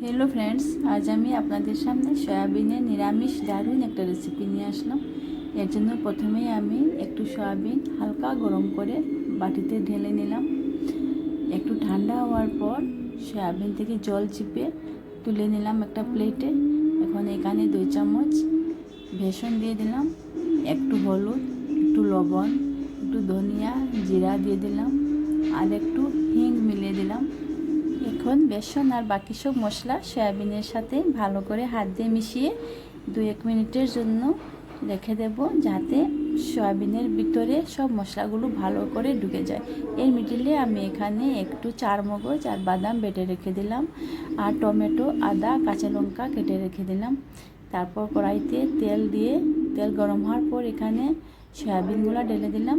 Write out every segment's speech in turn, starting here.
Hello friends আজ আমি আপনাদের সামনে সয়াবিনের নিরামিষ দারুণ একটা রেসিপি নিয়ে আসলাম। এর জন্য প্রথমেই আমি একটু সয়াবিন হালকা গরম করে বাটিতে ঢেলে নিলাম। একটু ঠান্ডা হওয়ার পর সয়াবিন থেকে জল চিপে তুলে নিলাম একটা প্লেটে এখন এখানে দুই চামচ বেসন দিয়ে দিলাম, একটু হলুদ, একটু লবণ, একটু ধনিয়া, জিরা দিয়ে দিলাম, আর একটু হিং এখন বেসন আর বাকি সব মশলা সয়াবিনের সাথে ভালো করে হাত দিয়ে মিশিয়ে দু এক মিনিটের জন্য রেখে দেব যাতে সয়াবিনের ভিতরে সব মশলাগুলো ভালো করে ঢুকে যায়। এর মিডিলে আমি এখানে একটু চার মগজ আর বাদাম বেটে রেখে দিলাম আর টমেটো, আদা, কাঁচা লঙ্কা কেটে রেখে দিলাম। তারপর কড়াইতে তেল দিয়ে, তেল গরম হওয়ার পর এখানে সয়াবিনগুলো ঢেলে দিলাম।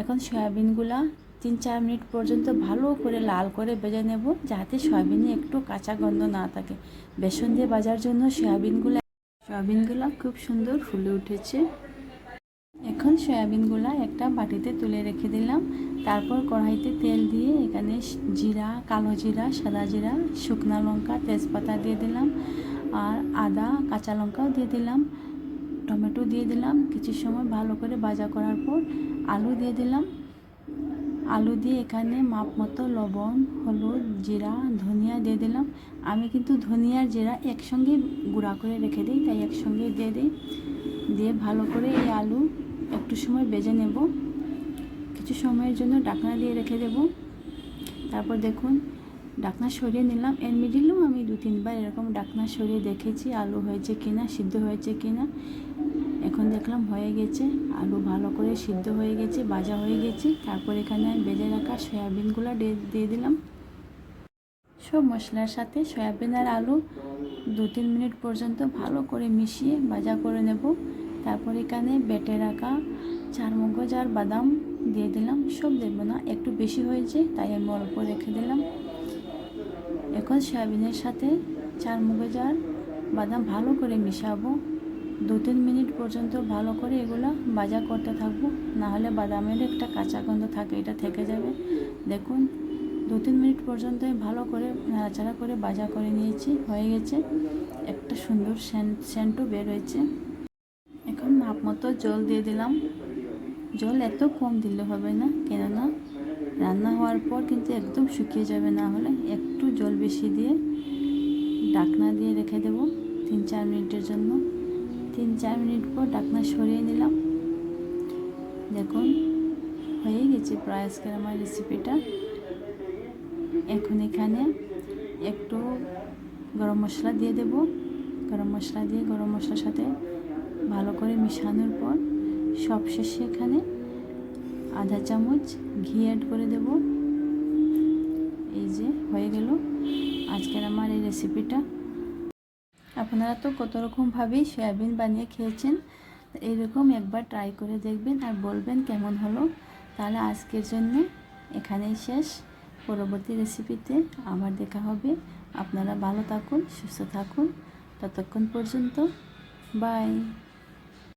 এখন সয়াবিনগুলা তিন চার মিনিট পর্যন্ত ভালো করে লাল করে ভেজে নেব, যাতে সয়াবিনে একটু কাঁচা গন্ধ না থাকে। বেসন দিয়ে ভাজার জন্য সয়াবিনগুলো সয়াবিনগুলো খুব সুন্দর ফুলে উঠেছে। এখন সয়াবিনগুলো একটা বাটিতে তুলে রেখে দিলাম। তারপর কড়াইতে তেল দিয়ে এখানে জিরা, কালো জিরা, সাদা জিরা, শুকনো লঙ্কা, তেজপাতা দিয়ে দিলাম আর আদা, কাঁচা লঙ্কাও দিয়ে দিলাম। টমেটো দিয়ে দিলাম। কিছু সময় ভালো করে ভাজা করার পর আলু দিয়ে দিলাম। আলু দিয়ে এখানে মাপ মতো লবণ, হলুদ, জিরা, ধনিয়া দিয়ে দিলাম। আমি কিন্তু ধনিয়ার জিরা একসঙ্গে গুঁড়া করে রেখে দিই, তাই একসঙ্গে দিয়ে দিই। দিয়ে ভালো করে এই আলু একটু সময় বেজে নেব। কিছু সময়ের জন্য ডাকনা দিয়ে রেখে দেব। তারপর দেখুন ডাকনা সরিয়ে নিলাম। এর মিডিলেও আমি দু, তিনবার এরকম ডাকনা সরিয়ে দেখেছি, আলু হয়েছে কিনা, সিদ্ধ হয়েছে কিনা। এখন দেখলাম হয়ে গেছে, আলু ভালো করে সিদ্ধ হয়ে গেছে, ভাজা হয়ে গেছে। তারপর এখানে আমি বেজে রাখা সয়াবিনগুলো দিয়ে দিলাম। সব মশলার সাথে সয়াবিন আর আলু দু, তিন মিনিট পর্যন্ত ভালো করে মিশিয়ে ভাজা করে নেব। তারপর এখানে বেটে রাখা চার মগজ আর বাদাম দিয়ে দিলাম। সব দেবো না, একটু বেশি হয়েছে, তাই আমি অল্প রেখে দিলাম। এখন সয়াবিনের সাথে চার মগজ আর বাদাম ভালো করে মিশাবো। দু তিন মিনিট পর্যন্ত ভালো করে এগুলো ভাজা করতে থাকব। নাহলে বাদামের একটা কাঁচা গন্ধ থাকে, এটা থেকে যাবে। দেখুন, দু তিন মিনিট পর্যন্ত ভালো করে নাড়াচাড়া করে ভাজা করে নিয়েছি, হয়ে গেছে। একটা সুন্দর সেন্ট সেন্টও বের হয়েছে। এখন মাপ মতো জল দিয়ে দিলাম। জল এত কম দিলে হবে না, কেননা রান্না হওয়ার পর কিন্তু একদম শুকিয়ে যাবে, না হলে একটু জল বেশি দিয়ে ডাকনা দিয়ে রেখে দেব তিন চার মিনিটের জন্য। তিন চার মিনিট পর ডাকনা সরিয়ে নিলাম। দেখুন, হয়ে গেছে প্রায় আজকের আমার রেসিপিটা এখন এখানে একটু গরম মশলা দিয়ে দেব। গরম মশলা দিয়ে গরম মশলার সাথে ভালো করে মিশানোর পর সব শেষে এখানে আধা চামচ ঘি অ্যাড করে দেব। এই যে হয়ে গেল। আজকের আমার এই রেসিপিটা আপনারা তো কত রকমভাবেই সয়াবিন বানিয়ে খেয়েছেন এইরকম একবার ট্রাই করে দেখবেন আর বলবেন কেমন হলো। তাহলে আজকের জন্য এখানেই শেষ। পরবর্তী রেসিপিতে আবার দেখা হবে। আপনারা ভালো থাকুন, সুস্থ থাকুন। ততক্ষণ পর্যন্ত বাই